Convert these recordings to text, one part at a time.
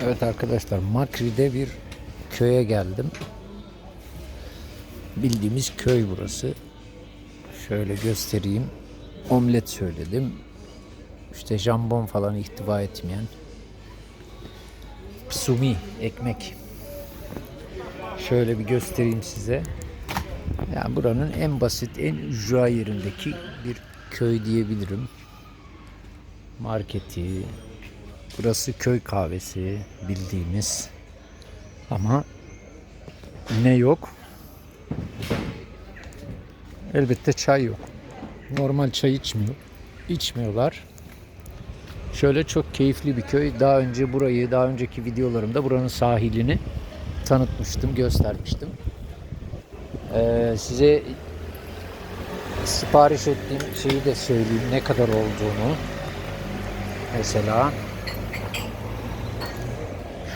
Evet arkadaşlar Makri'de bir köye geldim. Bildiğimiz köy burası. Şöyle göstereyim. Omlet söyledim. İşte jambon falan ihtiva etmeyen. Sumi ekmek. Şöyle bir göstereyim size. Yani buranın en basit, en ücra yerindeki bir köy diyebilirim. Marketi, burası köy kahvesi bildiğimiz. Ama ne yok? Elbette çay yok. Normal çay içmiyor. İçmiyorlar. Şöyle çok keyifli bir köy. Daha önce burayı, daha önceki videolarımda buranın sahilini tanıtmıştım, göstermiştim. Ee, size sipariş ettiğim şeyi de söyleyeyim ne kadar olduğunu. Mesela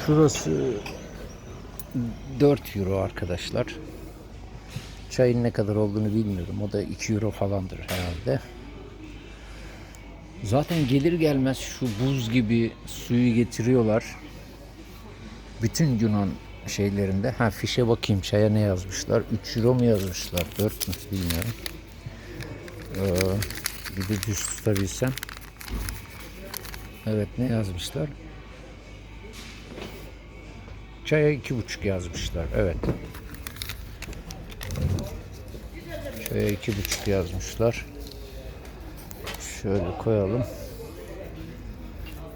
şurası 4 euro arkadaşlar. Çayın ne kadar olduğunu bilmiyorum. O da 2 euro falandır herhalde. Zaten gelir gelmez şu buz gibi suyu getiriyorlar. Bütün Yunan şeylerinde. Ha fişe bakayım çaya ne yazmışlar. 3 euro mu yazmışlar? 4 mü bilmiyorum. Ee, bir de düz tutabilsem. Evet ne yazmışlar? Çaya iki buçuk yazmışlar. Evet. Çaya iki buçuk yazmışlar. Şöyle koyalım.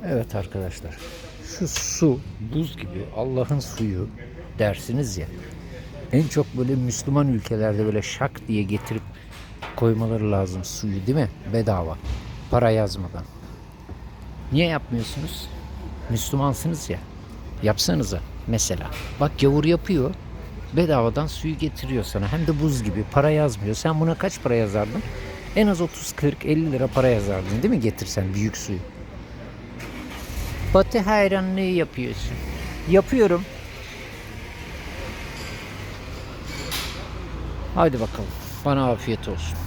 Evet arkadaşlar. Şu su buz gibi Allah'ın suyu dersiniz ya. En çok böyle Müslüman ülkelerde böyle şak diye getirip koymaları lazım suyu değil mi? Bedava. Para yazmadan. Niye yapmıyorsunuz? Müslümansınız ya. Yapsanıza mesela. Bak gavur yapıyor. Bedavadan suyu getiriyor sana. Hem de buz gibi. Para yazmıyor. Sen buna kaç para yazardın? En az 30, 40, 50 lira para yazardın değil mi getirsen büyük suyu? Batı hayranlığı yapıyorsun. Yapıyorum. Haydi bakalım. Bana afiyet olsun.